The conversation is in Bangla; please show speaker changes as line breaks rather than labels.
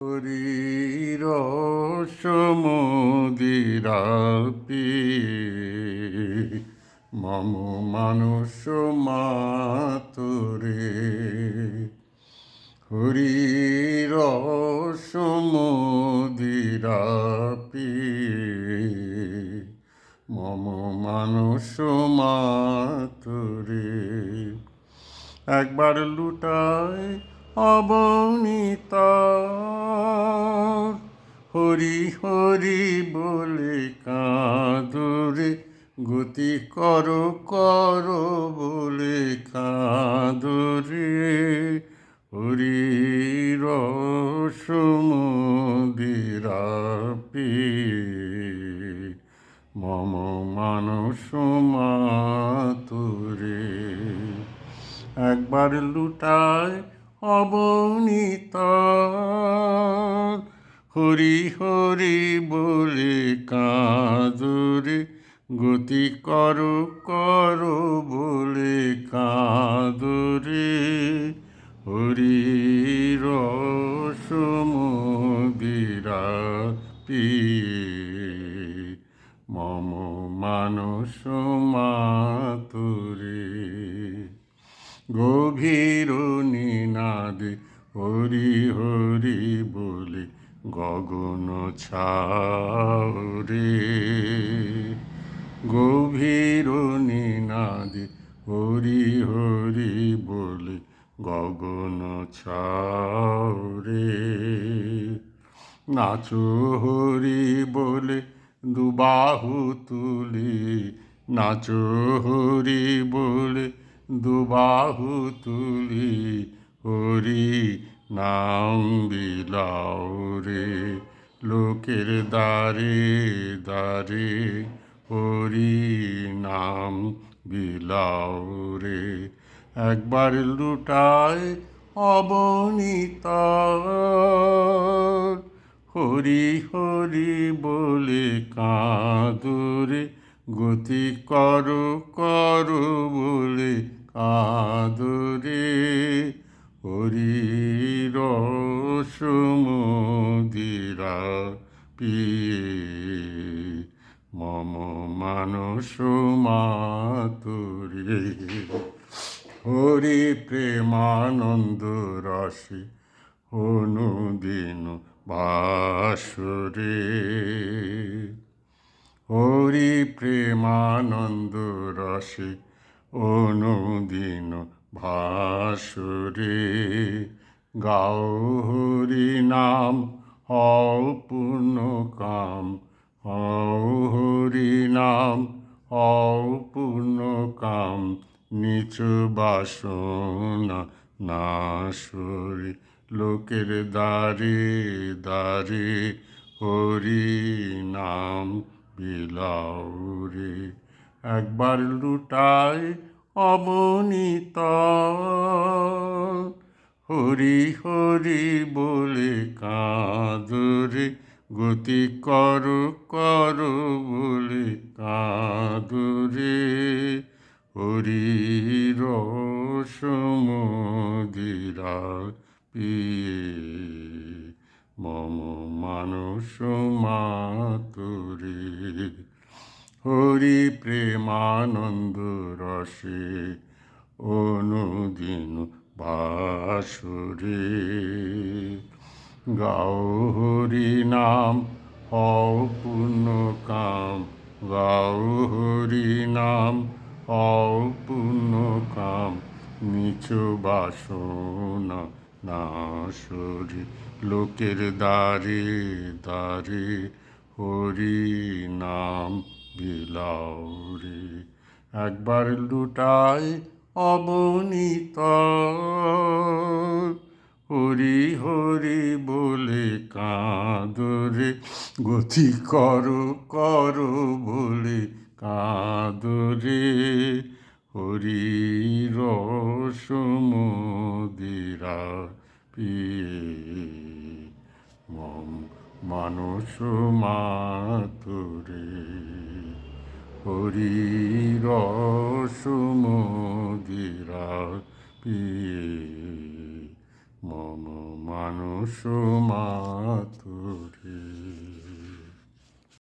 হরির সমুদিরাপি মম মানুষ মাতুরে। হরির সমুদিরাপি মম মানুষ মাতুরে। একবার লুটায় অবনীত। হরি হরি বলে কাঁদরে, গতি করো করো বলে কাঁদরে। হরি রসমুদিরাপি মম মানস মাতুরে। একবার লুটায় অবনীত। হরি হরি বলে কাঁদরে, গতি করো করো বলে কাঁদরে। হরি রসমুদিরা মম মানস মাতুরে। গভীর নিনাদে হরি হরি বলে গগন ছাউরে গভীর নিনাদে হরি হরি বলে গগন ছাউরে নাচো হরি বলে দুবাহু তুলি, নাচো হরি বলে দুবাহু তুলি হরি নাম বিলাও রে। লোকের দ্বারে দ্বারে হরি নাম বিলাও রে। একবার লুটায় অবনীত, হরি হরি বলে কাঁদরে গতি করো করো বলে কাঁদরে। হরি রসমুদিরা পিয়ে মম মানস মাতুরে হরি প্রেমানন্দ রসে অনুদিন বাসুরে। হরি প্রেমানন্দ রসে অনুদিন ভাসুরে। গাও হরি নাম, হও পূর্ণ কাম, হও হরি নাম, হও পূর্ণ কাম, নিচু বাসনা নাশুরি লোকের দ্বারে দ্বারে হরি নাম। বিলাউরে, একবার লুটায় অবনীত হরি হরি বলে কাঁদরে, গতি করো করো বলে কাঁদরে। হরি রসমুদিরা পিয়ে। মম মানুষ মাতুরে, হরি প্রেমানন্দ রসে অনুদিন বাসুরে গাও হরি নাম, হও পূর্ণ কাম। গাও হরি নাম, হও পূর্ণ কাম। নিচু বাসনা নাশরি। লোকের দ্বারে দ্বারে হরি নাম বিলাউরে একবার লুটায় অবনীত হরি হরি বলে কাঁদরে গতি করো করো বলে কাঁদরে হরি রসমুদিরা পিয়ে মম মানুষ মাতুরে হরি রসমুদিরা পিয়ে। মম মানুষ মাতুরে।